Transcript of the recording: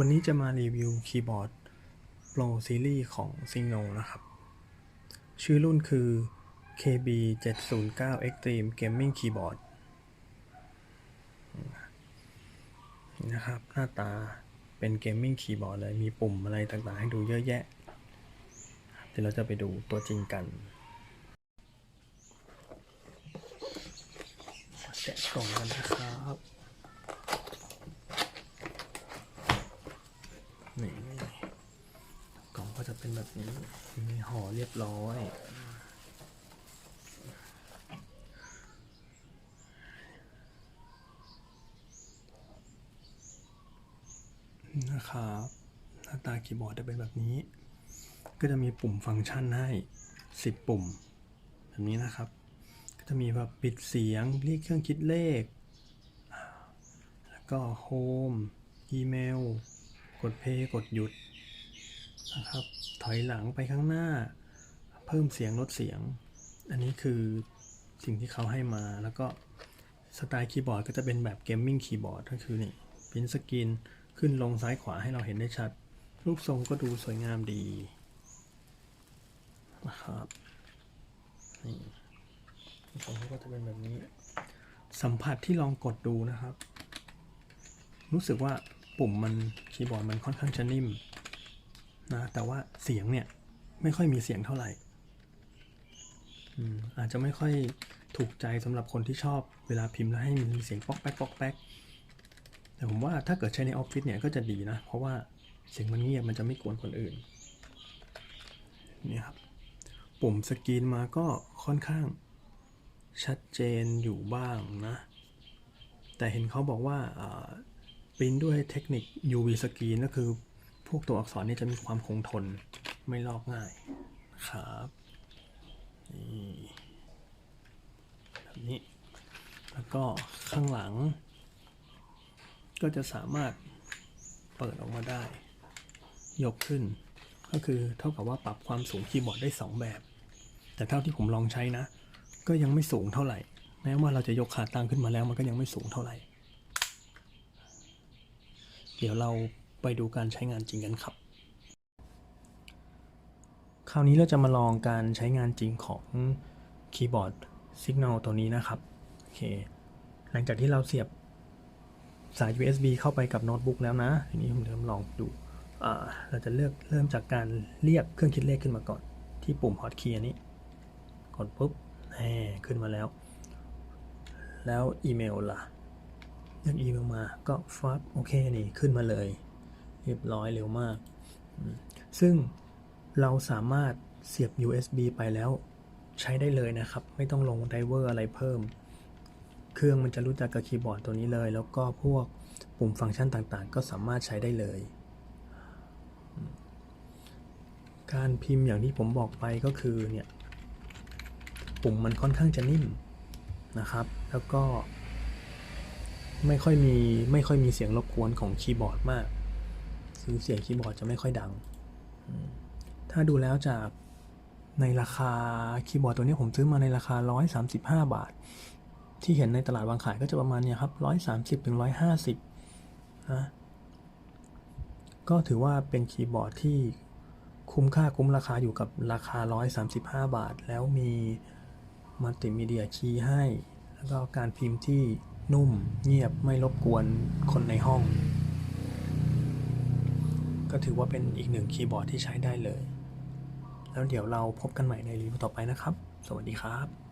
วันนี้จะมารีวิวคีย์บอร์ด Pro Series ของ Signo นะครับ ชื่อรุ่นคือ KB 709 Extreme Gaming Keyboard นี่นะครับ หน้าตาเป็นเกมมิ่งคีย์บอร์ดเลย มีปุ่มอะไรต่างๆ ให้ดูเยอะแยะ เดี๋ยวเราจะไปดูตัวจริงกันแกะกล่องกันนะครับ นี่กล่องก็จะ เป็นแบบนี้มีห่อเรียบร้อยนะครับหน้าตาคีย์บอร์ดจะเป็นแบบนี้ ก็จะมีปุ่มฟังก์ชันให้ 10 ปุ่ม แบบนี้นะครับ ก็จะมีแบบปิดเสียงเรียกเครื่องคิดเลข แล้วก็โฮมอีเมล กดเพย์กดหยุด นะครับ ถอยหลังไปข้างหน้า เพิ่มเสียงลดเสียง อันนี้คือสิ่งที่เขาให้มาแล้วก็สไตล์คีย์บอร์ดก็จะเป็นแบบเกมมิ่งคีย์บอร์ดก็คือนี่พินสกรีนขึ้นลงซ้ายขวาให้เราเห็นได้ชัด รูปทรงก็ดูสวยงามดีนะครับนี่รูปทรงเขาก็จะเป็นแบบนี้ สัมผัสที่ลองกดดูนะครับ รู้สึกว่าปุ่มมันคีย์บอร์ดมันค่อนข้างจะนิ่ม นะแต่ว่าเสียงเนี่ยไม่ค่อยมีเสียงเท่าไหร่อาจจะไม่ค่อยถูกใจสำหรับคนที่ชอบเวลาพิมพ์แล้วให้มีเสียงป๊อกแป๊กป๊อกแป๊กแต่ผมว่าถ้าเกิดใช้ในออฟฟิศเนี่ยก็จะดีนะ เพราะว่าเสียงมันเงียบมันจะไม่กวนคนอื่นนี่ครับปุ่มสกรีนมาก็ค่อนข้างชัดเจนอยู่บ้างนะ แต่เห็นเขาบอกว่าปริ้นด้วยเทคนิค UV สกรีนก็คือ พวกตัวอักษรเนี่ยจะมีความคงทนไม่ลอกง่ายนะครับนี่แบบนี้ แล้วก็ข้างหลัง ก็จะสามารถเปิดออกมาได้ ยกขึ้น ก็คือเท่ากับว่าปรับความสูงคีย์บอร์ดได้ 2 แบบ แต่เท่าที่ผมลองใช้นะ ก็ยังไม่สูงเท่าไหร่ แม้ว่าเราจะยกขาตั้งขึ้นมาแล้วมันก็ยังไม่สูงเท่าไหร่ เดี๋ยวเรา ไปดูการใช้งานจริงกันครับ คราวนี้เราจะมาลองการใช้งานจริงของคีย์บอร์ด Signal ตัวนี้นะครับโอเคหลังจากที่เราเสียบสาย USB เข้าไปกับโน้ตบุ๊กแล้วนะ ทีนี้ผมจะลองดูเราจะเลือกเริ่มจากการเรียกเครื่องคิดเลขขึ้นมาก่อน ที่ปุ่ม Hotkey อันนี้ กดปุ๊บแหมขึ้นมาแล้ว แล้วอีเมลล่ะเลือกอีเมลมาก็ฟับโอเคนี่ขึ้นมาเลย เรียบร้อยเร็วมาก ซึ่งเราสามารถเสียบ USB ไปแล้วใช้ได้เลยนะครับ ไม่ต้องลงไดเวอร์อะไรเพิ่ม เครื่องมันจะรู้จักกับคีย์บอร์ดตัวนี้เลย แล้วก็พวกปุ่มฟังก์ชันต่างๆ ก็สามารถใช้ได้เลย การพิมพ์อย่างที่ผมบอกไปก็คือเนี่ยปุ่มมันค่อนข้างจะนิ่มนะครับ แล้วก็ไม่ค่อยมีไม่ค่อยมีเสียงรบกวนของคีย์บอร์ดมาก คือเสียงคีย์บอร์ดจะไม่ค่อยดัง ถ้าดูแล้วจากในราคาคีย์บอร์ดตัวนี้ผมซื้อมาในราคา 135 บาท ที่เห็นในตลาดวางขายก็จะประมาณเนี่ยครับ 130ถึง150นะก็ถือว่าเป็นคีย์บอร์ดที่คุ้มค่าคุ้มราคาอยู่กับราคา 135 บาท แล้วมีมัลติมีเดียคีย์ให้ แล้วก็การพิมพ์ที่นุ่มเงียบไม่รบกวนคนในห้อง ก็ถือว่าเป็นอีกหนึ่งคีย์บอร์ดที่ใช้ได้เลย แล้วเดี๋ยวเราพบกันใหม่ในรีวิวต่อไปนะครับ สวัสดีครับ